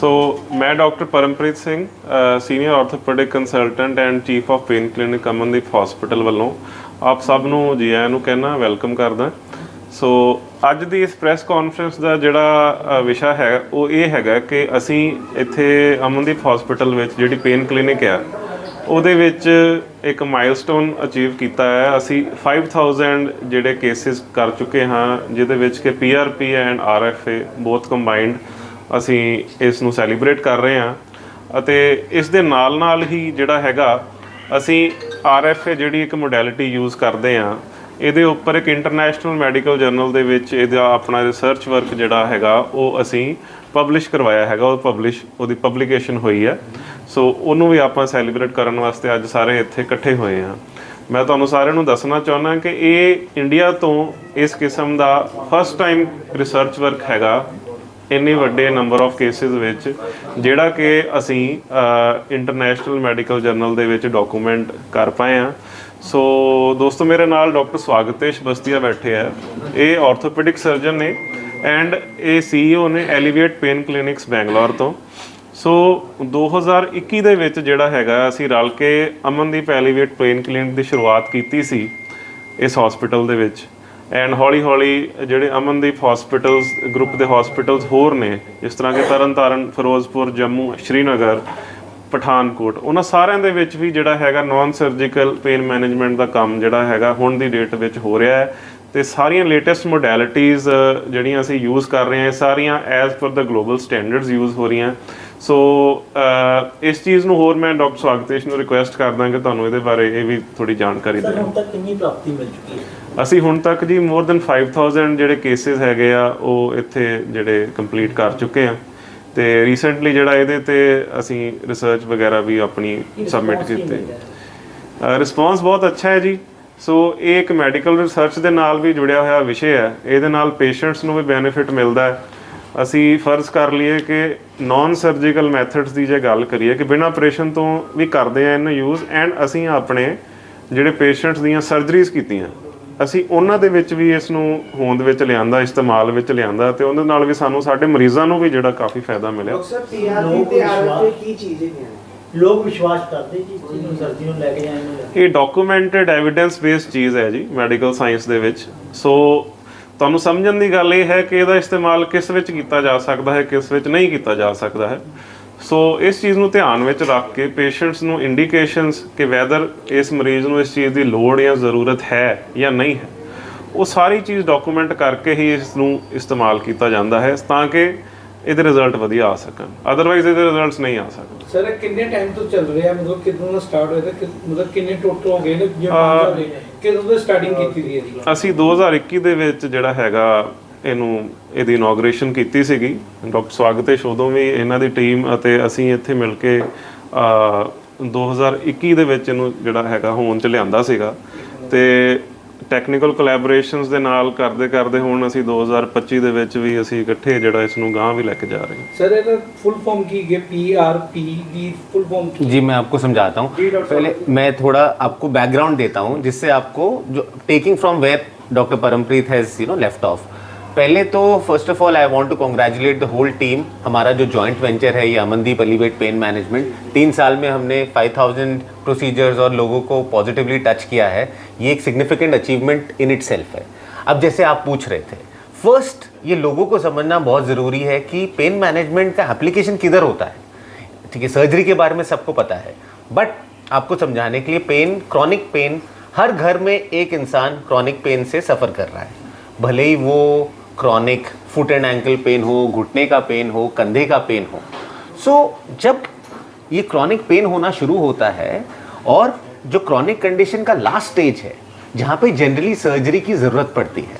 ਸੋ ਮੈਂ doctor Parampreet Singh senior orthopaedic consultant and chief of pain clinic Amandeep hospital ਵੱਲੋਂ ਆਪ ਸਭ ਨੂੰ, ਜੀ ਆਇਆਂ ਨੂੰ ਕਹਿਣਾ ਵੈਲਕਮ ਕਰਦਾ। ਸੋ ਅੱਜ ਦੀ ਇਸ ਪ੍ਰੈਸ ਕਾਨਫਰੰਸ ਦਾ ਜਿਹੜਾ ਵਿਸ਼ਾ ਹੈ, ਉਹ ਇਹ ਹੈਗਾ ਕਿ ਅਸੀਂ ਇੱਥੇ ਅਮਨਦੀਪ ਹਸਪੀਟਲ ਵਿੱਚ ਜਿਹੜੀ ਪੇਨ ਕਲੀਨਿਕ ਆ, ਉਹਦੇ ਵਿੱਚ ਇੱਕ ਮਾਈਲਸਟੋਨ ਅਚੀਵ ਕੀਤਾ ਹੈ। ਅਸੀਂ 5000 ਜਿਹੜੇ ਕੇਸਿਸ ਕਰ ਚੁੱਕੇ ਹਾਂ, ਜਿਹਦੇ ਵਿੱਚ ਕਿ ਪੀਆਰਪੀ ਐਂਡ ਆਰਐਫਏ ਬੋਥ ਕੰਬਾਈਨਡ ਅਸੀਂ ਇਸ ਨੂੰ ਸੈਲੀਬ੍ਰੇਟ ਕਰ ਰਹੇ ਹਾਂ ਅਤੇ ਇਸ ਦੇ ਨਾਲ ਨਾਲ ਹੀ ਜਿਹੜਾ ਹੈਗਾ, ਅਸੀਂ ਆਰਐਫਏ ਜਿਹੜੀ ਇੱਕ ਮੋਡੈਲਿਟੀ ਯੂਜ਼ ਕਰਦੇ ਹਾਂ, ਇਹਦੇ ਉੱਪਰ ਇੱਕ ਇੰਟਰਨੈਸ਼ਨਲ ਮੈਡੀਕਲ ਜਰਨਲ ਦੇ ਵਿੱਚ ਇਹਦਾ ਆਪਣਾ ਰਿਸਰਚ ਵਰਕ ਜਿਹੜਾ ਹੈਗਾ, ਉਹ ਅਸੀਂ ਪਬਲਿਸ਼ ਕਰਵਾਇਆ ਹੈਗਾ, ਉਹ ਪਬਲਿਸ਼ ਉਹਦੀ ਪਬਲੀਕੇਸ਼ਨ ਹੋਈ ਹੈ। ਸੋ ਉਹਨੂੰ ਵੀ ਆਪਾਂ ਸੈਲੀਬ੍ਰੇਟ ਕਰਨ ਵਾਸਤੇ ਅੱਜ ਸਾਰੇ ਇੱਥੇ ਇਕੱਠੇ ਹੋਏ ਹਾਂ। ਮੈਂ ਤੁਹਾਨੂੰ ਸਾਰਿਆਂ ਨੂੰ ਦੱਸਣਾ ਚਾਹੁੰਦਾ ਕਿ ਇਹ ਇੰਡੀਆ ਤੋਂ ਇਸ ਕਿਸਮ ਦਾ ਫਸਟ ਟਾਈਮ ਰਿਸਰਚ ਵਰਕ ਹੈਗਾ। ਇੰਨੇ ਵੱਡੇ ਨੰਬਰ ਆਫ ਕੇਸਿਸ ਵਿੱਚ ਜਿਹੜਾ ਕਿ ਅਸੀਂ ਇੰਟਰਨੈਸ਼ਨਲ ਮੈਡੀਕਲ ਜਰਨਲ ਦੇ ਵਿੱਚ ਡਾਕੂਮੈਂਟ ਕਰ ਪਾਏ ਆ ਸੋ ਦੋਸਤੋ, ਮੇਰੇ ਨਾਲ ਡਾਕਟਰ ਸਵਾਗਤੇਸ਼ ਬਸਤੀਆ ਬੈਠੇ ਆ। ਇਹ ਆਰਥੋਪੈਡਿਕ ਸਰਜਨ ਨੇ ਐਂਡ ਇਹ ਸੀਈਓ ਨੇ ਐਲੀਵੇਟ ਪੇਨ ਕਲੀਨਿਕਸ ਬੈਂਗਲੌਰ ਤੋਂ। ਸੋ 2021 ਦੇ ਵਿੱਚ ਜਿਹੜਾ ਹੈਗਾ, ਅਸੀਂ ਰਲ ਕੇ ਅਮਨਦੀਪ ਐਲੀਵੇਟ ਪੇਨ ਕਲੀਨਿਕ ਦੀ ਸ਼ੁਰੂਆਤ ਕੀਤੀ ਸੀ ਇਸ ਹਸਪੀਟਲ ਦੇ ਵਿੱਚ। ਐਂਡ ਹੌਲੀ ਹੌਲੀ ਜਿਹੜੇ ਅਮਨਦੀਪ ਹਸਪੀਟਲਸ ਗਰੁੱਪ ਦੇ ਹਸਪੀਟਲਸ ਹੋਰ ਨੇ ਜਿਸ ਤਰ੍ਹਾਂ ਕਿ ਤਰਨਤਾਰਨ ਫਿਰੋਜ਼ਪੁਰ ਜੰਮੂ ਸ਼੍ਰੀਨਗਰ ਪਠਾਨਕੋਟ ਉਹਨਾਂ ਸਾਰਿਆਂ ਦੇ ਵਿੱਚ ਵੀ ਜਿਹੜਾ ਹੈਗਾ ਨਾਨ ਸਰਜੀਕਲ ਪੇਨ ਮੈਨੇਜਮੈਂਟ ਦਾ ਕੰਮ ਜਿਹੜਾ ਹੈਗਾ ਹੁਣ ਦੀ ਡੇਟ ਵਿੱਚ ਹੋ ਰਿਹਾ ਹੈ। ਤੇ ਸਾਰੀਆਂ ਲੇਟੈਸਟ ਮੋਡੈਲਿਟੀਜ਼ ਜਿਹੜੀਆਂ ਅਸੀਂ ਯੂਜ਼ ਕਰ ਰਹੇ ਹਾਂ ਇਹ ਸਾਰੀਆਂ ਐਜ਼ ਪਰ ਦਾ ਗਲੋਬਲ ਸਟੈਂਡਰਡਸ ਯੂਜ਼ ਹੋ ਰਹੀਆਂ। ਸੋ ਇਸ ਚੀਜ਼ ਨੂੰ ਹੋਰ ਮੈਂ ਡਾਕਟਰ ਸਵਾਗਤੇਸ਼ ਨੂੰ ਰਿਕੁਐਸਟ ਕਰਦਾ ਕਿ ਤੁਹਾਨੂੰ ਇਹਦੇ ਬਾਰੇ ਇਹ ਵੀ ਥੋੜੀ ਜਾਣਕਾਰੀ ਸਰ ਹੁਣ ਤੱਕ ਕਿੰਨੀ ਪ੍ਰਾਪਤੀ ਮਿਲ ਚੁੱਕੀ ਹੈ? ਅਸੀਂ ਹੁਣ ਤੱਕ ਜੀ ਮੋਰ ਦੈਨ 5000 ਜਿਹੜੇ ਕੇਸਿਸ ਹੈਗੇ ਆ ਉਹ ਇੱਥੇ ਜਿਹੜੇ ਕੰਪਲੀਟ ਕਰ ਚੁੱਕੇ ਆ। ਤੇ ਰੀਸੈਂਟਲੀ ਜਿਹੜਾ ਇਹਦੇ ਤੇ ਅਸੀਂ ਰਿਸਰਚ ਵਗੈਰਾ ਵੀ ਆਪਣੀ ਸਬਮਿਟ ਕੀਤੇ। ਰਿਸਪੌਂਸ ਬਹੁਤ ਅੱਛਾ ਹੈ ਜੀ। ਸੋ ਇਹ ਇੱਕ ਮੈਡੀਕਲ ਰਿਸਰਚ ਦੇ ਨਾਲ ਵੀ ਜੁੜਿਆ ਹੋਇਆ ਵਿਸ਼ੇ ਹੈ। ਇਹਦੇ ਨਾਲ ਪੇਸ਼ੈਂਟਸ ਨੂੰ ਵੀ ਬੈਨੀਫਿਟ ਮਿਲਦਾ ਹੈ। ਅਸੀਂ ਫਰਜ਼ ਕਰ ਲਈਏ ਕਿ ਨਾਨ ਸਰਜੀਕਲ ਮੈਥਡਸ ਦੀ ਜੇ ਗੱਲ ਕਰੀਏ ਕਿ ਬਿਨਾਂ ਆਪਰੇਸ਼ਨ ਤੋਂ ਵੀ ਕਰਦੇ ਆ ਇਹਨੂੰ ਯੂਜ਼ ਐਂਡ ਅਸੀਂ ਆਪਣੇ ਜਿਹੜੇ ਪੇਸ਼ੈਂਟਸ ਦੀਆਂ ਸਰਜਰੀਜ਼ ਕੀਤੀਆਂ। ਅਸੀਂ ਉਹਨਾਂ ਦੇ ਵਿੱਚ ਵੀ ਇਸ ਨੂੰ ਹੋਂਦ ਵਿੱਚ ਲਿਆਂਦਾ ਇਸਤੇਮਾਲ ਵਿੱਚ ਲਿਆਂਦਾ ਤੇ ਉਹਦੇ ਨਾਲ ਵੀ ਸਾਨੂੰ ਸਾਡੇ ਮਰੀਜ਼ਾਂ ਨੂੰ ਵੀ ਜਿਹੜਾ ਕਾਫੀ ਫਾਇਦਾ ਮਿਲਿਆ। ਡਾਕਟਰ ਪੀਆਰਪੀ ਲੋਕ ਤੇ ਵਿਸ਼ਵਾਸ- ਆਰਪੀ ਕੀ ਚੀਜ਼ ਹੈਗੀਆਂ? ਨੇ ਲੋਕ ਵਿਸ਼ਵਾਸ ਕਰਦੇ ਕਿ ਇਸ ਚੀਜ਼ ਨੂੰ ਸਰਦੀ ਨੂੰ ਲੈ ਕੇ ਜਾਣ ਨੂੰ ਇਹ ਡਾਕੂਮੈਂਟਡ ਐਵੀਡੈਂਸ ਬੇਸਡ ਚੀਜ਼ ਹੈ ਜੀ ਮੈਡੀਕਲ ਸਾਇੰਸ ਦੇ ਵਿੱਚ। ਸੋ ਤੁਹਾਨੂੰ ਸਮਝਣ ਦੀ ਗੱਲ ਇਹ ਹੈ ਕਿ ਇਹਦਾ ਇਸਤੇਮਾਲ ਕਿਸ ਵਿੱਚ ਕੀਤਾ ਜਾ ਸਕਦਾ ਹੈ ਕਿਸ ਵਿੱਚ ਨਹੀਂ ਕੀਤਾ ਜਾ ਸਕਦਾ ਹੈ। ਸੋ ਇਸ ਚੀਜ਼ ਨੂੰ ਧਿਆਨ ਵਿੱਚ ਰੱਖ ਕੇ ਪੇਸ਼ੈਂਟਸ ਨੂੰ ਇੰਡੀਕੇਸ਼ਨਸ ਕਿ ਵੈਦਰ ਇਸ ਮਰੀਜ਼ ਨੂੰ ਇਸ ਚੀਜ਼ ਦੀ ਲੋੜ ਜਾਂ ਜ਼ਰੂਰਤ ਹੈ ਜਾਂ ਨਹੀਂ ਹੈ। ਉਹ ਸਾਰੀ ਚੀਜ਼ ਡਾਕੂਮੈਂਟ ਕਰਕੇ ਹੀ ਇਸ ਨੂੰ ਇਸਤੇਮਾਲ ਕੀਤਾ ਜਾਂਦਾ ਹੈ ਤਾਂ ਕਿ ਇਹਦੇ ਰਿਜ਼ਲਟ ਵਧੀਆ ਆ ਸਕਣ। ਅਦਰਵਾਈਜ਼ ਇਹਦੇ ਰਿਜ਼ਲਟਸ ਨਹੀਂ ਆ ਸਕਦੇ ਸਰ ਕਿੰਨੇ ਟਾਈਮ ਤੋਂ ਚੱਲ ਰਿਹਾ? ਮਤਲਬ ਕਿਦੋਂ ਦਾ ਸਟਾਰਟ ਹੋਇਆ ਤੇ ਮਤਲਬ ਕਿੰਨੇ ਟੋਟਲ ਹੋ ਗਏ ਨੇ? ਜੇ ਕਿਦੋਂ ਤੋਂ ਸਟਾਰਟਿੰਗ ਕੀਤੀ ਇਹਦੀ ਅਸੀਂ 2021 ਦੇ ਵਿੱਚ ਜਿਹੜਾ ਹੈਗਾ ਇਹਨੂੰ ਇਹਦੀ ਇਨੋਗ੍ਰੇਸ਼ਨ ਕੀਤੀ ਸੀਗੀ ਡਾਕਟਰ ਸਵਾਗਤੇਸ਼ ਉਦੋਂ ਵੀ ਇਹਨਾਂ ਦੀ ਟੀਮ ਅਤੇ ਅਸੀਂ ਇੱਥੇ ਮਿਲ ਕੇ ਅ 2021 ਦੇ ਵਿੱਚ ਇਹਨੂੰ ਜਿਹੜਾ ਹੈਗਾ ਹੋਂਦ ਚ ਲਿਆਂਦਾ ਸੀਗਾ ਤੇ ਟੈਕਨੀਕਲ ਕੋਲੈਬੋਰੇਸ਼ਨਸ ਦੇ ਨਾਲ ਕਰਦੇ ਕਰਦੇ ਹੁਣ ਅਸੀਂ 2025 ਦੇ ਵਿੱਚ ਵੀ ਅਸੀਂ ਇਕੱਠੇ ਜਿਹੜਾ ਇਸ ਨੂੰ ਗਾਂਹ ਵੀ ਲੈ ਕੇ ਜਾ ਰਹੇ ਹਾਂ ਸਰ ਇਹਦਾ ਫੁੱਲ ਫਾਰਮ ਕੀ ਹੈ ਪੀ ਆਰ ਪੀ ਦੀ ਫੁੱਲ ਫਾਰਮ ਕੀ जी मैं आपको समझाता हूँ जी, डॉक्टर पहले मैं थोड़ा आपको बैकग्राउंड देता हूँ जिससे आपको जो taking from where doctor Parampreet has you know left off पहले तो first of all I want to congratulate the whole team हमारा जो जॉइंट वेंचर है, ये अमनदीप अलीवेट पेन मैनेजमेंट तीन साल में हमने 5000 प्रोसीजर्स और लोगों को पॉजिटिवली टच किया है। ये एक सिग्निफिकेंट अचीवमेंट इन इट है। अब जैसे आप पूछ रहे थे फ़र्स्ट ये लोगों को समझना बहुत ज़रूरी है कि पेन मैनेजमेंट का एप्लीकेशन किधर होता है। ठीक है सर्जरी के बारे में सबको पता है। बट आपको समझाने के लिए पेन क्रॉनिक पेन हर घर में एक इंसान क्रॉनिक पेन से सफ़र कर रहा है। भले ही वो chronic foot and ankle pain हो घुटने का पेन हो कंधे का पेन हो। सो so, जब ये क्रॉनिक पेन होना शुरू होता है और जो क्रॉनिक कंडीशन का लास्ट स्टेज है जहाँ पे जनरली सर्जरी की ज़रूरत पड़ती है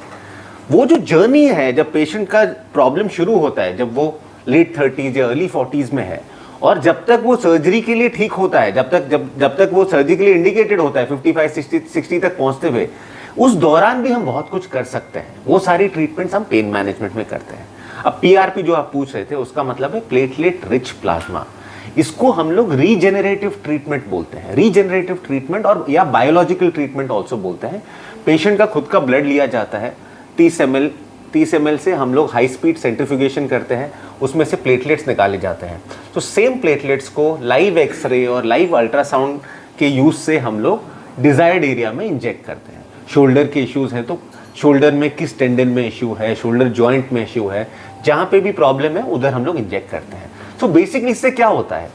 वो जो जर्नी है जब पेशेंट का प्रॉब्लम शुरू होता है जब वो लेट थर्टीज या अर्ली फोर्टीज में है और जब तक वो सर्जरी के लिए ठीक होता है जब तक जब जब तक वो सर्जरी के लिए इंडिकेटेड होता है 55 60 60 तक पहुँचते हुए उस दौरान भी हम बहुत कुछ कर सकते हैं। वो सारी ट्रीटमेंट्स हम पेन मैनेजमेंट में करते हैं। अब पीआरपी जो आप पूछ रहे थे, उसका मतलब है प्लेटलेट रिच प्लाज्मा इसको हम लोग रीजेनरेटिव ट्रीटमेंट बोलते हैं। रीजेनरेटिव ट्रीटमेंट और, या बायोलॉजिकल ट्रीटमेंट ऑल्सो बोलते हैं। पेशेंट का खुद का ब्लड लिया जाता है। तीस एम एल तीस एम से हम लोग हाई स्पीड सेंट्रीफ्यूगेशन करते हैं। उसमें से प्लेटलेट्स निकाले जाते हैं। तो सेम प्लेटलेट्स को लाइव एक्सरे और लाइव अल्ट्रासाउंड के यूज़ से हम लोग डिज़ायर्ड एरिया में इंजेक्ट करते हैं। शोल्डर के इश्यूज़ हैं तो शोल्डर में किस टेंडन में इश्यू है, शोल्डर जॉइंट में इश्यू है, जहाँ पे भी प्रॉब्लम है, उधर हम लोग इंजेक्ट करते हैं। तो बेसिकली इससे क्या होता है?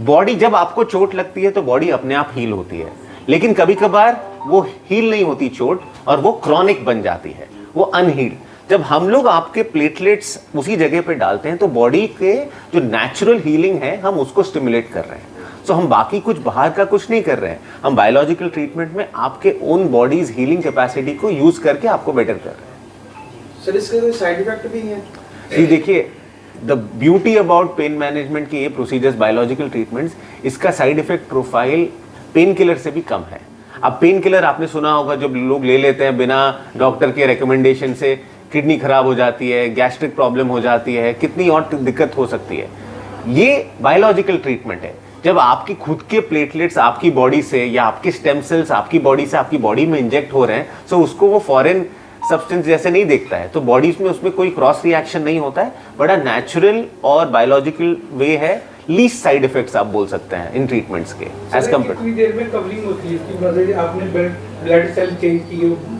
बॉडी जब आपको चोट लगती है तो बॉडी अपने आप हील होती है। लेकिन कभी कभार वो हील नहीं होती चोट, और वो क्रॉनिक बन जाती है, वो अनहील्ड जब हम लोग आपके प्लेटलेट्स उसी जगह पे डालते हैं तो बॉडी के जो नेचुरल हीलिंग है, हम उसको स्टिमुलेट कर रहे हैं। सो हम बाकी कुछ बाहर का कुछ नहीं कर रहे हैं। हम बायोलॉजिकल ट्रीटमेंट में आपके ओन बॉडीज हीलिंग कैपेसिटी को यूज़ करके आपको बेटर कर रहे हैं। सर इसके कोई साइड इफ़ेक्ट भी है? जी देखिए the beauty about pain management की ये प्रोसीजर्स बायोलॉजिकल ट्रीटमेंट्स इसका side effect profile pain killer से भी कम है। अब पेन किलर आपने सुना होगा जब लोग ले लेते हैं बिना डॉक्टर के रिकमेंडेशन से किडनी खराब हो जाती है गैस्ट्रिक प्रॉब्लम हो जाती है कितनी और दिक्कत हो सकती है। ये बायोलॉजिकल ट्रीटमेंट है। जब आपकी खुद के प्लेटलेट्स आपकी बॉडी से या आपके स्टेम सेल्स आपकी बॉडी से आपकी बॉडी में इंजेक्ट हो रहे हैं सो उसको वो फॉरेन सब्सटेंस जैसे नहीं देखता है। तो बॉडीज में उसमें कोई क्रॉस रिएक्शन नहीं होता है बड़ा नेचुरल और बायोलॉजिकल वे है लीस्ट साइड इफेक्ट्स आप बोल सकते हैं इन ट्रीटमेंट्स के एज कंपेयर कितनी देर में कवरिंग होती है इसकी? मतलब आपने ब्लड सेल चेंज की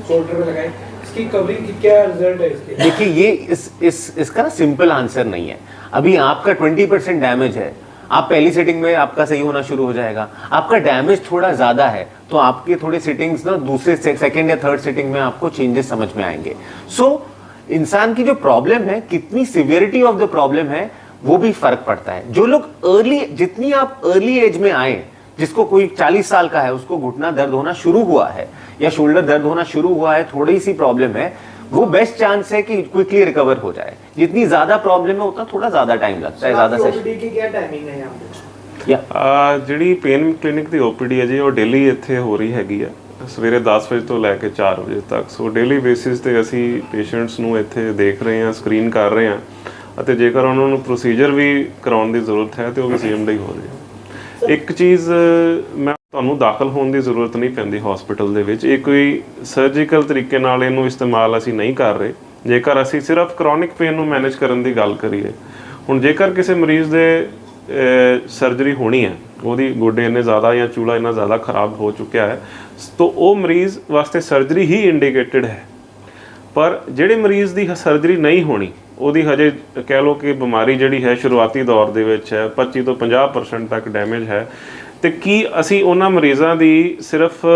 शोल्डर में लगाए इसकी कवरिंग की क्या रिज़ल्ट है इसके? देखिए ये इस इस इसका ना सिंपल आंसर नहीं है। अभी आपका 20 परसेंट डैमेज है आप पहली सेटिंग में आपका सही होना शुरू हो जाएगा। आपका डैमेज थोड़ा ज़्यादा है तो आपके थोड़े सेटिंग्स ना दूसरे सेकंड या थर्ड सेटिंग में आपको चेंजेस समझ में आएँगे। सो so, इंसान की जो प्रॉब्लम है कितनी सिवियरिटी ऑफ़ द प्रॉब्लम है वो भी फ़र्क पड़ता है। जो लोग अर्ली जितनी आप अर्ली एज में आए जिसको कोई 40 साल का है उसको घुटना दर्द होना शुरू हुआ है या शोल्डर दर्द होना शुरू हुआ है थोड़ी सी प्रॉब्लम है वो बेस्ट चांस है कि क्विकली रिकवर हो जाए जितनी ज्यादा प्रॉब्लम है उतना थोड़ा ज्यादा टाइम लगता है ज्यादा सेशन ओपीडी की क्या टाइमिंग है यहाँ पे या ਆ ਜਿਹੜੀ ਪੇਨ ਕਲੀਨਿਕ ਦੀ ਓਪੀਡੀ ਹੈ ਜੀ ਉਹ ਡੇਲੀ ਇੱਥੇ ਹੋ ਰਹੀ ਹੈਗੀ ਆ ਸਵੇਰੇ 10 ਵਜੇ ਤੋਂ ਲੈ ਕੇ 4 ਵਜੇ ਤੱਕ ਸੋ ਡੇਲੀ ਬੇਸਿਸ ਤੇ ਅਸੀਂ ਪੇਸ਼ੈਂਟਸ ਨੂੰ ਇੱਥੇ ਦੇਖ ਰਹੇ ਹਾਂ ਸਕਰੀਨ ਕਰ ਰਹੇ ਹਾਂ ਅਤੇ ਜੇਕਰ ਉਹਨਾਂ ਨੂੰ ਪ੍ਰੋਸੀਜਰ ਵੀ ਕਰਾਉਣ ਦੀ ਜ਼ਰੂਰਤ ਹੈ ਤੇ ਉਹ ਵੀ ਸੀਐਮਡੀ ਹੋ ਰਹੀ ਹੈ ਇੱਕ ਚੀਜ਼ ਅ, ਮੈਂ ਤੁਹਾਨੂੰ ਦਾਖਲ ਹੋਣ ਦੀ ਜ਼ਰੂਰਤ ਨਹੀਂ ਪੈਂਦੀ ਹਸਪੀਟਲ ਦੇ ਵਿੱਚ। ਇਹ ਕੋਈ ਸਰਜੀਕਲ ਤਰੀਕੇ ਨਾਲ ਇਹਨੂੰ ਇਸਤੇਮਾਲ ਅਸੀਂ ਨਹੀਂ ਕਰ ਰਹੇ। ਜੇਕਰ ਅਸੀਂ ਸਿਰਫ ਕ੍ਰੋਨਿਕ ਪੇਨ ਨੂੰ ਮੈਨੇਜ ਕਰਨ ਦੀ ਗੱਲ ਕਰੀਏ, ਹੁਣ ਜੇਕਰ ਕਿਸੇ ਮਰੀਜ਼ ਦੇ ਸਰਜਰੀ ਹੋਣੀ ਹੈ, ਉਹਦੀ ਗੋਡੇ ਇੰਨੇ ਜ਼ਿਆਦਾ ਜਾਂ ਚੂਲਾ ਇੰਨਾ ਜ਼ਿਆਦਾ ਖਰਾਬ ਹੋ ਚੁੱਕਿਆ ਹੈ, ਤਾਂ ਉਹ ਮਰੀਜ਼ ਵਾਸਤੇ ਸਰਜਰੀ ਹੀ ਇੰਡੀਕੇਟਡ ਹੈ। ਪਰ ਜਿਹੜੇ ਮਰੀਜ਼ ਦੀ ਸਰਜਰੀ ਨਹੀਂ ਹੋਣੀ, ਉਹਦੀ ਹਜੇ ਕਹਿ ਲਓ ਕਿ ਬਿਮਾਰੀ ਜਿਹੜੀ ਹੈ, ਸ਼ੁਰੂਆਤੀ ਦੌਰ ਦੇ ਵਿੱਚ ਹੈ 25 ਤੋਂ 50% ਤੱਕ ਡੈਮੇਜ ਹੈ। ਤੇ ਕੀ ਅਸੀਂ ਉਹਨਾਂ ਮਰੀਜ਼ਾਂ ਦੀ ਸਿਰਫ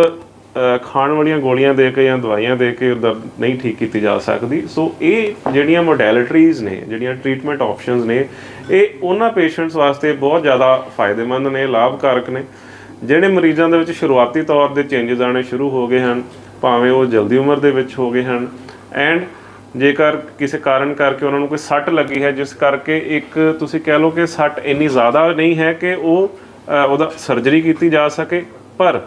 ਖਾਣ ਵਾਲੀਆਂ ਗੋਲੀਆਂ ਦੇ ਕੇ ਜਾਂ ਦਵਾਈਆਂ ਦੇ ਕੇ ਦਰਦ ਨਹੀਂ ਠੀਕ ਕੀਤੀ ਜਾ ਸਕਦੀ? ਸੋ ਇਹ ਜਿਹੜੀਆਂ ਮੋਡੈਲਿਟੀਜ਼ ਨੇ, ਜਿਹੜੀਆਂ ਟ੍ਰੀਟਮੈਂਟ ਆਪਸ਼ਨਸ ਨੇ, ਇਹ ਉਹਨਾਂ ਪੇਸ਼ੈਂਟਸ ਵਾਸਤੇ ਬਹੁਤ ਜ਼ਿਆਦਾ ਫਾਇਦੇਮੰਦ ਨੇ, ਲਾਭਕਾਰਕ ਨੇ, ਜਿਹੜੇ ਮਰੀਜ਼ਾਂ ਦੇ ਵਿੱਚ ਸ਼ੁਰੂਆਤੀ ਤੌਰ ਦੇ ਚੇਂਜਸ ਆਣੇ ਸ਼ੁਰੂ ਹੋ ਗਏ ਹਨ, ਭਾਵੇਂ ਉਹ ਜਲਦੀ ਉਮਰ ਦੇ ਵਿੱਚ ਹੋ ਗਏ ਹਨ ਐਂਡ ਜੇਕਰ ਕਿਸੇ ਕਾਰਨ ਕਰਕੇ ਉਹਨਾਂ ਨੂੰ ਕੋਈ ਸੱਟ ਲੱਗੀ ਹੈ, ਜਿਸ ਕਰਕੇ ਇੱਕ ਤੁਸੀਂ ਕਹਿ ਲਓ ਕਿ ਸੱਟ ਇੰਨੀ ਜ਼ਿਆਦਾ ਨਹੀਂ ਹੈ ਕਿ ਉਹ ਉਹਦਾ ਸਰਜਰੀ ਕੀਤੀ ਜਾ ਸਕੇ ਪਰ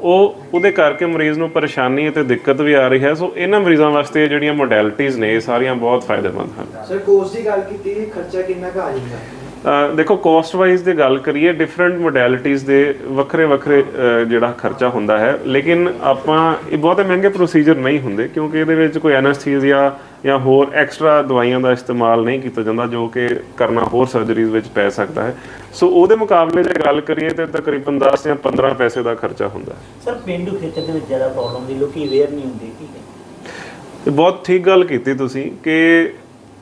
ਉਹ ਉਹਦੇ ਕਰਕੇ ਮਰੀਜ਼ ਨੂੰ ਪਰੇਸ਼ਾਨੀ ਅਤੇ ਦਿੱਕਤ ਵੀ ਆ ਰਹੀ ਹੈ ਸੋ ਇਹਨਾਂ ਮਰੀਜ਼ਾਂ ਵਾਸਤੇ ਜਿਹੜੀਆਂ ਮੋਡੈਲਿਟੀਜ਼ ਨੇ ਇਹ ਸਾਰੀਆਂ ਬਹੁਤ ਫਾਇਦੇਮੰਦ ਹਨ। ਸਰ ਕੋਰਸ ਦੀ ਗੱਲ ਕੀਤੀ ਖਰਚਾ ਕਿੰਨਾ ਕੁ ਆ ਜਾਂਦਾ? ਦੇਖੋ ਕੋਸਟ ਵਾਈਜ਼ ਦੀ ਗੱਲ ਕਰੀਏ ਡਿਫਰੈਂਟ ਮੋਡੈਲਿਟੀਜ਼ ਦੇ ਵੱਖਰੇ ਵੱਖਰੇ ਜਿਹੜਾ ਖਰਚਾ ਹੁੰਦਾ ਹੈ ਲੇਕਿਨ ਆਪਾਂ ਇਹ ਬਹੁਤੇ ਮਹਿੰਗੇ ਪ੍ਰੋਸੀਜਰ ਨਹੀਂ ਹੁੰਦੇ ਕਿਉਂਕਿ ਇਹਦੇ ਵਿੱਚ ਕੋਈ ਐਨਸਥੀਸੀਆ ਜਾਂ ਹੋਰ ਐਕਸਟਰਾ ਦਵਾਈਆਂ ਦਾ ਇਸਤੇਮਾਲ ਨਹੀਂ ਕੀਤਾ ਜਾਂਦਾ ਜੋ ਕਿ ਕਰਨਾ ਹੋਰ ਸਰਜਰੀਜ਼ ਵਿੱਚ ਪੈ ਸਕਦਾ ਹੈ। ਸੋ ਉਹਦੇ ਮੁਕਾਬਲੇ ਜੇ ਗੱਲ ਕਰੀਏ ਤੇ ਤਕਰੀਬਨ 10 ਜਾਂ 15 ਪੈਸੇ ਦਾ ਖਰਚਾ ਹੁੰਦਾ ਹੈ। ਸਰ ਪਿੰਡੂ ਖੇਤਰ ਦੇ ਵਿੱਚ ਜ਼ਿਆਦਾ ਪ੍ਰੋਬਲਮ ਦੀ ਲੋਕੀ ਅਵੇਅਰ ਨਹੀਂ ਹੁੰਦੇ ਕੀ ਹੈ? ਇਹ ਬਹੁਤ ਠੀਕ ਗੱਲ ਕੀਤੀ ਤੁਸੀਂ ਕਿ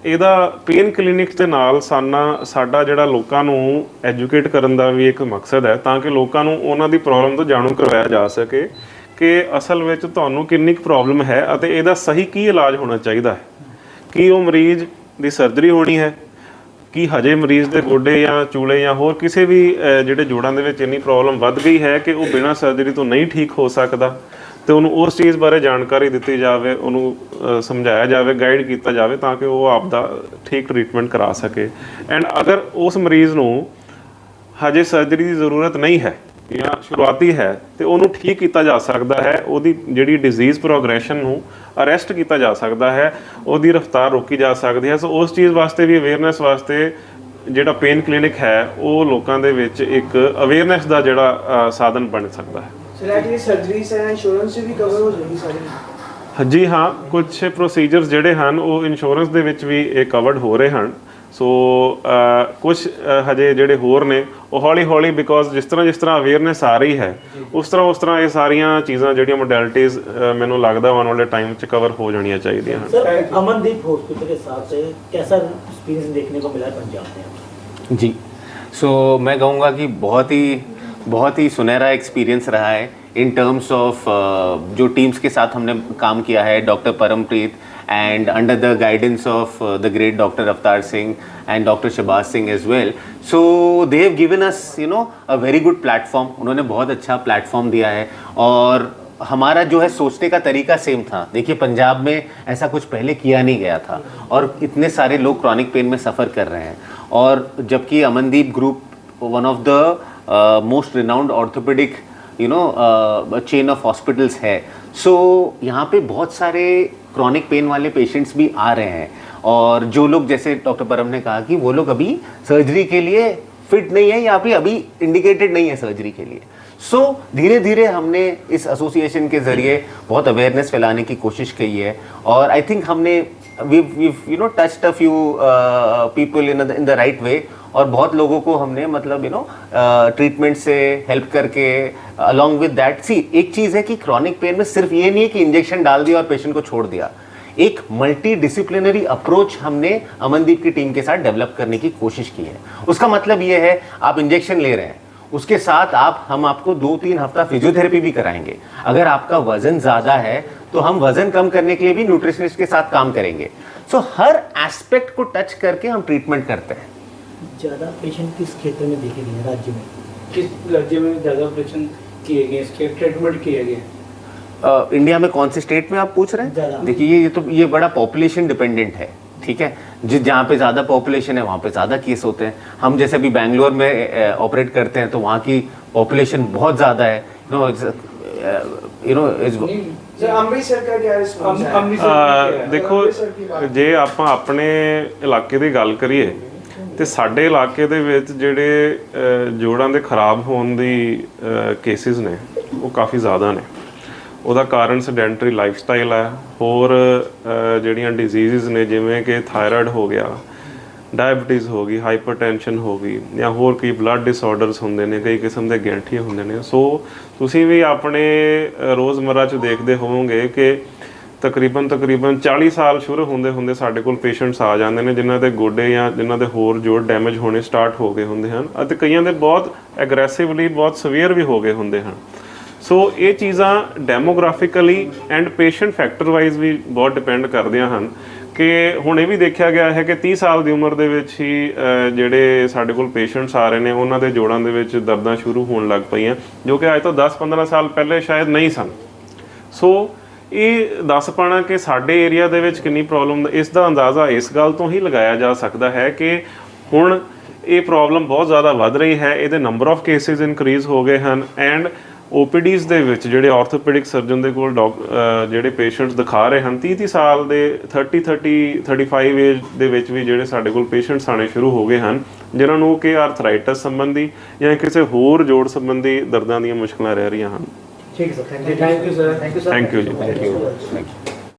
ਇਹਦਾ ਪੇਨ ਕਲੀਨਿਕ ਦੇ ਨਾਲ ਸਾਨਾ ਸਾਡਾ ਜਿਹੜਾ ਲੋਕਾਂ ਨੂੰ ਐਜੂਕੇਟ ਕਰਨ ਦਾ ਵੀ ਇੱਕ ਮਕਸਦ ਹੈ ਤਾਂ ਕਿ ਲੋਕਾਂ ਨੂੰ ਉਹਨਾਂ ਦੀ ਪ੍ਰੋਬਲਮ ਤੋਂ ਜਾਣੂ ਕਰਵਾਇਆ ਜਾ ਸਕੇ। ਕਿ ਅਸਲ ਵਿੱਚ ਤੁਹਾਨੂੰ ਕਿੰਨੀ ਕੁ ਪ੍ਰੋਬਲਮ ਹੈ ਅਤੇ ਇਹਦਾ ਸਹੀ ਕੀ ਇਲਾਜ ਹੋਣਾ ਚਾਹੀਦਾ ਹੈ? ਕੀ ਉਹ ਮਰੀਜ਼ ਦੀ ਸਰਜਰੀ ਹੋਣੀ ਹੈ? ਕੀ ਹਜੇ ਮਰੀਜ਼ ਦੇ ਗੋਡੇ ਜਾਂ ਚੂਲੇ ਜਾਂ ਹੋਰ ਕਿਸੇ ਵੀ ਜਿਹੜੇ ਜੋੜਾਂ ਦੇ ਵਿੱਚ ਇੰਨੀ ਪ੍ਰੋਬਲਮ ਵੱਧ ਗਈ ਹੈ ਕਿ ਉਹ ਬਿਨਾਂ ਸਰਜਰੀ ਤੋਂ ਨਹੀਂ ਠੀਕ ਹੋ ਸਕਦਾ ਤੇ ਉਹਨੂੰ ਉਸ ਚੀਜ਼ ਬਾਰੇ ਜਾਣਕਾਰੀ ਦਿੱਤੀ ਜਾਵੇ, ਉਹਨੂੰ ਸਮਝਾਇਆ ਜਾਵੇ ਗਾਈਡ ਕੀਤਾ ਜਾਵੇ ਤਾਂ ਕਿ ਉਹ ਆਪ ਦਾ ਠੀਕ ਟ੍ਰੀਟਮੈਂਟ ਕਰਾ ਸਕੇ। ਐਂਡ ਅਗਰ ਉਸ ਮਰੀਜ਼ ਨੂੰ ਹਜੇ ਸਰਜਰੀ ਦੀ ਜ਼ਰੂਰਤ ਨਹੀਂ ਹੈ ਜਾਂ ਸ਼ੁਰੂਆਤੀ ਹੈ ਤੇ ਉਹਨੂੰ ਠੀਕ ਕੀਤਾ ਜਾ ਸਕਦਾ ਹੈ। ਉਹਦੀ ਜਿਹੜੀ ਡਿਜ਼ੀਜ਼ ਪ੍ਰੋਗਰੈਸ਼ਨ ਨੂੰ ਅਰੈਸਟ ਕੀਤਾ ਜਾ ਸਕਦਾ ਹੈ। ਉਹਦੀ ਰਫ਼ਤਾਰ ਰੋਕੀ ਜਾ ਸਕਦੀ ਹੈ। ਸੋ ਉਸ ਚੀਜ਼ ਵਾਸਤੇ ਵੀ ਅਵੇਅਰਨੈਸ ਵਾਸਤੇ ਜਿਹੜਾ ਪੇਨ ਕਲੀਨਿਕ ਹੈ ਉਹ ਲੋਕਾਂ ਦੇ ਵਿੱਚ ਇੱਕ ਅਵੇਅਰਨੈਸ ਦਾ ਜਿਹੜਾ ਸਾਧਨ ਬਣ ਸਕਦਾ ਹੈ। ਐਕਚੁਅਲੀ ਸਰਜਰੀਜ਼ ਹੈ ਇੰਸ਼ੋਰੈਂਸ ਵੀ ਕਵਰ ਹੋ ਜਾਂਦੀ ਸਾਰੀ। ਜੀ ਹਾਂ। ਕੁਝ ਪ੍ਰੋਸੀਜਰਸ ਜਿਹੜੇ ਹਨ ਉਹ ਇੰਸ਼ੋਰੈਂਸ ਦੇ ਵਿੱਚ ਵੀ ਇਹ ਕਵਰਡ ਹੋ ਰਹੇ ਹਨ। ਸੋ ਕੁਝ ਹਜੇ ਜਿਹੜੇ ਹੋਰ ਨੇ ਉਹ ਹੌਲੀ ਹੌਲੀ ਬਿਕੋਜ਼ ਜਿਸ ਤਰ੍ਹਾਂ ਜਿਸ ਤਰ੍ਹਾਂ ਅਵੇਅਰਨੈਸ ਆ ਰਹੀ ਹੈ ਉਸ ਤਰ੍ਹਾਂ ਉਸ ਤਰ੍ਹਾਂ ਇਹ ਸਾਰੀਆਂ ਚੀਜ਼ਾਂ ਜਿਹੜੀਆਂ ਮੋਡੈਲਿਟੀਆਂ ਮੈਨੂੰ ਲੱਗਦਾ ਆਉਣ ਵਾਲੇ ਟਾਈਮ 'ਚ ਕਵਰ ਹੋ ਜਾਣੀਆਂ ਚਾਹੀਦੀਆਂ ਹਨ सर अमनदीप हॉस्पिटल के साथ से कैसा एक्सपीरियंस देखने को मिला है पंजाब में जी सो मैं कहूँगा कि बहुत ही बहुत ही सुनहरा एक्सपीरियंस रहा है इन टर्म्स ऑफ जो टीम्स के साथ हमने काम किया है doctor Parampreet and under the guidance of the great doctor Avtar Singh and doctor Shahbaz Singh as well so they have given us you know a very good platform उन्होंने बहुत अच्छा प्लेटफॉर्म दिया है। और हमारा जो है सोचने का तरीका सेम था। देखिए पंजाब में ऐसा कुछ पहले किया नहीं गया था। और इतने सारे लोग क्रॉनिक पेन में सफ़र कर रहे हैं। और जबकि Amandeep group one of the most renowned orthopaedic you know chain of hospitals है। सो so, यहाँ पे बहुत सारे क्रॉनिक पेन वाले पेशेंट्स भी आ रहे हैं। और जो लोग जैसे डॉक्टर परम ने कहा कि वो लोग अभी सर्जरी के लिए फिट नहीं है या फिर अभी इंडिकेटेड नहीं है सर्जरी के लिए। सो so, धीरे धीरे हमने इस एसोसिएशन के ज़रिए बहुत अवेयरनेस फैलाने की कोशिश की है। और आई थिंक हमने we you know touched a few people in the right way और बहुत लोगों को हमने मतलब यू नो ट्रीटमेंट से हेल्प करके अलॉन्ग विद दैट सी एक चीज़ है कि क्रॉनिक पेन में सिर्फ़ ये नहीं है कि इंजेक्शन डाल दिया और पेशेंट को छोड़ दिया। एक मल्टी डिसिप्लिनरी अप्रोच हमने अमनदीप की टीम के साथ डेवलप करने की कोशिश की है। उसका मतलब ये है आप इंजेक्शन ले रहे हैं उसके साथ आप हम आपको दो तीन हफ़्ता फिजियोथेरेपी भी कराएँगे। अगर आपका वज़न ज़्यादा है तो हम वज़न कम करने के लिए भी न्यूट्रिशनिस्ट के साथ काम करेंगे। सो so, हर एस्पेक्ट को टच करके हम ट्रीटमेंट करते हैं। ज़्यादा पेशेंट किस क्षेत्र में देखे गए हैं राज्य में किस राज्य में ज़्यादा ऑपरेशन किए गए इसके ट्रीटमेंट किए गए अ, इंडिया में कौन से स्टेट में आप पूछ रहे ज़्यादा। हैं देखिए ये ये तो ये बड़ा पॉपुलेशन डिपेंडेंट है ठीक है जिस जहाँ पे ज़्यादा पॉपुलेशन है वहाँ पे ज़्यादा केस होते हैं हम जैसे अभी बैंगलोर में ऑपरेट करते हैं तो वहाँ की पॉपुलेशन बहुत ज़्यादा है यू नो यू नो नहीं सर ਅੰਮ੍ਰਿਤਸਰ का क्या रिस्पॉन्स है अमृतसर ਅਹ में क्या है? ਦੇਖੋ ਅੰਮ੍ਰਿਤਸਰ ਦੀ ਬਾਤ। ਜੇ ਆਪਾਂ ਆਪਣੇ ਇਲਾਕੇ ਦੀ ਗੱਲ ਕਰੀਏ ਤੇ ਸਾਡੇ ਇਲਾਕੇ ਦੇ ਵਿੱਚ ਜਿਹੜੇ ਜੋੜਾਂ ਦੇ ਖਰਾਬ ਹੋਣ ਦੀ ਕੇਸਿਸ ਨੇ, ਉਹ ਕਾਫੀ ਜ਼ਿਆਦਾ ਨੇ। ਉਹਦਾ ਕਾਰਨ ਸੈਡੈਂਟਰੀ ਲਾਈਫਸਟਾਈਲ ਹੈ ਹੋਰ ਜਿਹੜੀਆਂ ਡਿਜ਼ੀਜ਼ਸ ਨੇ, ਜਿਵੇਂ ਕਿ ਥਾਇਰਾਇਡ ਹੋ ਗਿਆ ਡਾਇਬੀਟੀਜ਼ ਹੋ ਗਈ ਹਾਈਪਰਟੈਂਸ਼ਨ ਹੋ ਗਈ, ਜਾਂ ਹੋਰ ਕਈ ਬਲੱਡ ਡਿਸਆਰਡਰਸ ਹੁੰਦੇ ਨੇ, ਕਈ ਕਿਸਮ ਦੇ ਗੈਂਠੀਏ ਹੁੰਦੇ ਨੇ। ਸੋ ਤੁਸੀਂ ਵੀ ਆਪਣੇ ਰੋਜ਼ਮਰਾ 'ਚ ਦੇਖਦੇ ਹੋਵੋਗੇ ਕਿ ਤਕਰੀਬਨ ਤਕਰੀਬਨ 40 ਸਾਲ ਸ਼ੁਰੂ ਹੁੰਦੇ ਹੁੰਦੇ ਸਾਡੇ ਕੋਲ ਪੇਸ਼ੈਂਟਸ ਆ ਜਾਂਦੇ ਨੇ, ਜਿਨ੍ਹਾਂ ਦੇ ਗੋਡੇ ਜਾਂ ਜਿਨ੍ਹਾਂ ਦੇ ਹੋਰ ਜੋੜ ਡੈਮੇਜ ਹੋਣੇ ਸਟਾਰਟ ਹੋ ਗਏ ਹੁੰਦੇ ਹਨ ਅਤੇ ਕਈਆਂ ਦੇ ਬਹੁਤ ਐਗਰੈਸਿਵਲੀ ਬਹੁਤ ਸਵੀਅਰ ਵੀ ਹੋ ਗਏ ਹੁੰਦੇ ਹਨ। ਸੋ ਇਹ ਚੀਜ਼ਾਂ demographically and patient factor wise ਵੀ ਬਹੁਤ ਡਿਪੈਂਡ ਕਰਦੀਆਂ ਹਨ ਕਿ ਹੁਣ ਇਹ ਵੀ ਦੇਖਿਆ ਗਿਆ ਹੈ ਕਿ 30 ਸਾਲ ਦੀ ਉਮਰ ਦੇ ਵਿੱਚ ਹੀ ਜਿਹੜੇ ਸਾਡੇ ਕੋਲ ਪੇਸ਼ੈਂਟਸ ਆ ਰਹੇ ਨੇ, ਉਹਨਾਂ ਦੇ ਜੋੜਾਂ ਦੇ ਵਿੱਚ ਦਰਦਾਂ ਸ਼ੁਰੂ ਹੋਣ ਲੱਗ ਪਈਆਂ, ਜੋ ਕਿ ਅੱਜ ਤੋਂ 10-15 ਸਾਲ ਪਹਿਲੇ ਸ਼ਾਇਦ ਨਹੀਂ ਸਨ। ਸੋ ਇਹ ਦੱਸ ਪਾਣਾ ਕਿ ਸਾਡੇ ਏਰੀਆ ਦੇ ਵਿੱਚ ਕਿੰਨੀ ਪ੍ਰੋਬਲਮ ਇਸ ਦਾ ਅੰਦਾਜ਼ਾ ਇਸ ਗੱਲ ਤੋਂ ਹੀ ਲਗਾਇਆ ਜਾ ਸਕਦਾ ਹੈ ਕਿ ਹੁਣ ਇਹ ਪ੍ਰੋਬਲਮ ਬਹੁਤ ਜ਼ਿਆਦਾ ਵੱਧ ਰਹੀ ਹੈ। ਇਹਦੇ ਨੰਬਰ ਆਫ ਕੇਸਿਸ ਇਨਕਰੀਜ਼ ਹੋ ਗਏ ਹਨ ਐਂਡ OPDs ਦੇ ਵਿੱਚ ਜਿਹੜੇ ਆਰਥੋਪੈਡਿਕ ਸਰਜਨ ਦੇ ਕੋਲ ਡਾਕ- ਜਿਹੜੇ ਪੇਸ਼ੈਂਟਸ ਦਿਖਾ ਰਹੇ ਹਨ 30 30 ਸਾਲ ਦੇ 30 30 35 ਏਜ ਦੇ ਵਿੱਚ ਵੀ ਜਿਹੜੇ ਸਾਡੇ ਕੋਲ ਪੇਸ਼ੈਂਟਸ ਆਣੇ ਸ਼ੁਰੂ ਹੋ ਗਏ ਹਨ, ਜਿਨ੍ਹਾਂ ਨੂੰ ਕਿ ਆਰਥਰਾਈਟਸ ਸੰਬੰਧੀ ਜਾਂ ਕਿਸੇ ਹੋਰ ਜੋੜ ਸੰਬੰਧੀ ਦਰਦਾਂ ਦੀਆਂ ਮੁਸ਼ਕਲਾਂ ਰਹਿ ਰਹੀਆਂ ਹਨ। ठीक है sir thank you sir thank you sir Thank you ji, thank you thank you